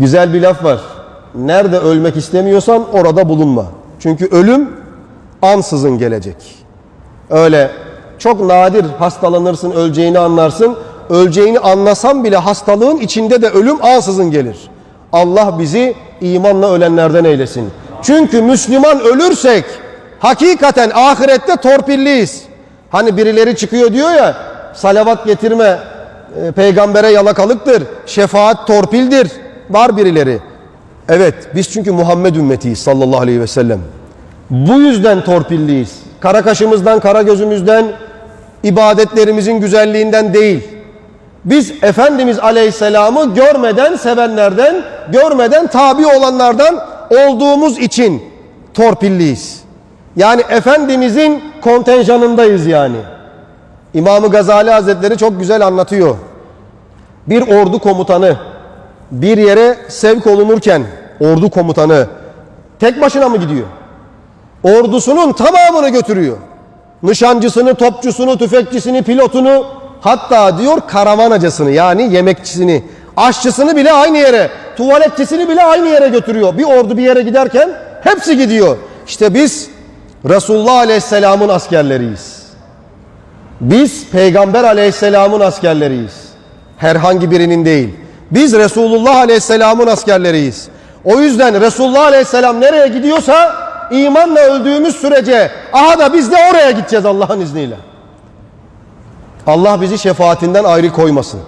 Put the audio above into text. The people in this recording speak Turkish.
Güzel bir laf var. Nerede ölmek istemiyorsan orada bulunma. Çünkü ölüm ansızın gelecek. Öyle çok nadir hastalanırsın, öleceğini anlarsın. Öleceğini anlasan bile hastalığın içinde de ölüm ansızın gelir. Allah bizi imanla ölenlerden eylesin. Çünkü Müslüman ölürsek hakikaten ahirette torpilliyiz. Hani birileri çıkıyor diyor ya salavat getirme e, peygambere yalakalıktır, şefaat torpildir. Var birileri. Evet biz çünkü Muhammed ümmetiyiz sallallahu aleyhi ve sellem. Bu yüzden torpilliyiz. Kara kaşımızdan, kara gözümüzden, ibadetlerimizin güzelliğinden değil. Biz Efendimiz Aleyhisselam'ı görmeden sevenlerden, görmeden tabi olanlardan olduğumuz için torpilliyiz. Yani Efendimizin kontenjanındayız yani. İmam-ı Gazali Hazretleri çok güzel anlatıyor. Bir ordu komutanı bir yere sevk olunurken ordu komutanı tek başına mı gidiyor? Ordusunun tamamını götürüyor. Nişancısını, topçusunu, tüfekçisini, pilotunu hatta diyor karavanacısını yani yemekçisini, aşçısını bile aynı yere, tuvaletçisini bile aynı yere götürüyor. Bir ordu bir yere giderken hepsi gidiyor. İşte biz Resulullah Aleyhisselam'ın askerleriyiz. Biz Peygamber Aleyhisselam'ın askerleriyiz. Herhangi birinin değil. Biz Resulullah Aleyhisselam'ın askerleriyiz. O yüzden Resulullah Aleyhisselam nereye gidiyorsa imanla öldüğümüz sürece aha da biz de oraya gideceğiz Allah'ın izniyle. Allah bizi şefaatinden ayrı koymasın.